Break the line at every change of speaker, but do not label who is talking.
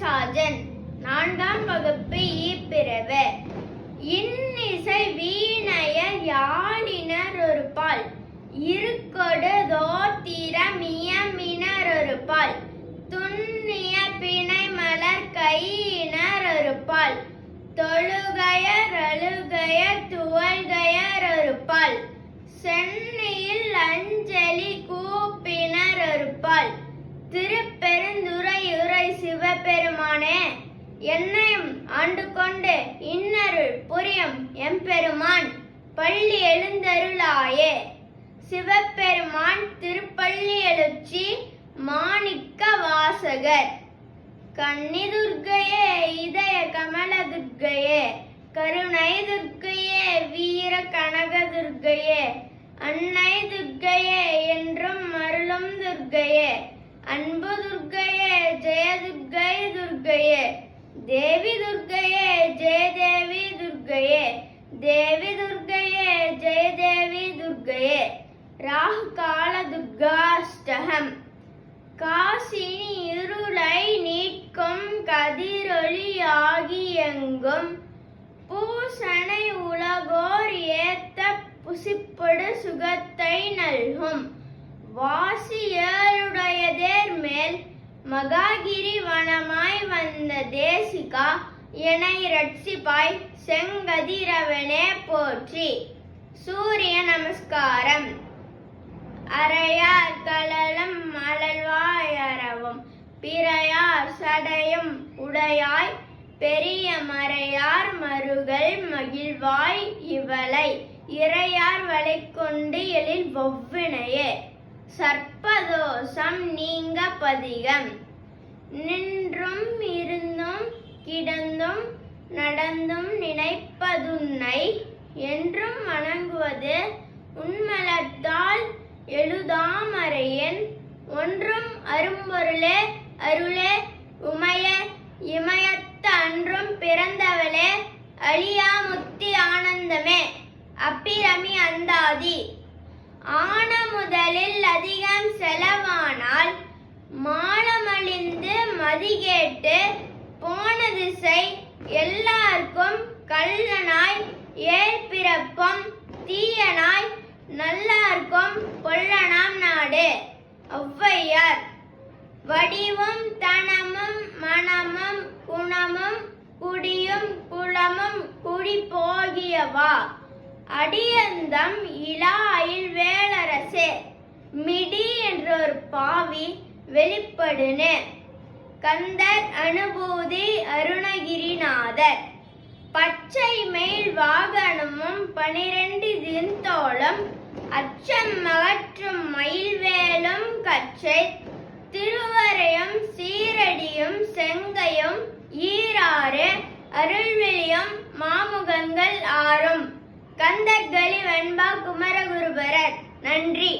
சாஜன் நான்காம் வகுப்பு ஈப்பிறவு இன்னிசை வீணையர் யாழினர் ஒரு பால் இருக்கொடு தோத்திரமியமினர் ஒரு பால் துண்ணிய பிணை மலர் கையினர் ஒரு பால் தொழுகையர் அழுகையர் துவல்கையர் ஒரு பால் சென்னையில் அஞ்சலி கூப்பினர் ஒரு பால் திருப்பெருந்துறையூர் என்னையும் ஆண்டு கொண்டு இன்னருள் புரியும் எம்பெருமான் பள்ளி எழுந்தருளாயே. சிவபெருமான் திருப்பள்ளி எழுச்சி மாணிக்க வாசகர். கன்னி துர்க்கையே இதய கமல துர்க்கையே கருணை துர்க்கையே வீர கனக துர்க்கையே அன்னை துர்க்கையே என்றும் அருளும் துர்க்கையே அன்பு துர்க்கையே ஜெய துர்க்கை துர்க்கையே தேவி துர்க்கையே ஜெய தேவி துர்க்கையே தேவி துர்க்கையே ஜெய தேவி துர்க்கையே ராகு கால துர்காஷ்டகம். காசினி இருளை நீக்கும் கதிரொளியாகி ஆகியெங்கும். பூசனை உலகோர் ஏத்த புசிப்படு சுகத்தை நல்கும். வாசியருடையதேர் மேல் மகாகிரி வனமாய் வந்த தேசிகா என்னை ரட்சிப்பாய் செங்கதிரவனே போற்றி. சூரிய நமஸ்காரம். அறையார் கலலம் மலர்வாய் அறவும் பிறையார் சடையும் உடையாய் பெரிய மறையார் மருகள் மகிழ்வாய் இவளை இறையார் வளை கொண்டு எழில் ஒவ்வினையே சர்ப்பதோஷம் நீங்க பதிகம் நின்றும் இருந்தும் கிடந்தும் நடந்தும் நினைப்பதுன்னை என்றும் வணங்குவது உன்மலத்தால் எழுதாமறையன் ஒன்றும் அரும்பொருளே அருளே உமைய இமயத்த அன்றும் பிறந்தவளே அழியாமுத்தி ஆனந்தமே. அப்பிரமி அந்தாதி. முதலில் அதிகம் செலவானால் மானமழிந்து மதிகேட்டு போன திசை எல்லாருக்கும் கள்ளனாய் ஏற்பிறப்பும் தீயனாய் நல்லார்க்கும் பொல்லனாம் நாடு. ஒவ்வையார் வடிவும் தனமும் மனமும் குணமும் குடியும் குளமும் குடி போகியவா அடியந்தம் இலாயில் வேளரசே ஒரு பாவி வெளிப்படுனு கந்தர் அனுபூதி அருணகிரிநாதர். பச்சை மேல் வாகனமும் பனிரெண்டு தின்தோளும் அச்சம் அகற்றும் மயில்வேலும் கச்சை திருவரையும் சீரடியும் செங்கையும் ஈராறு அருள்விழியும் மாமுகங்கள் ஆறும். கந்தர்களி வெண்பா குமரகுருபரர் நன்றி.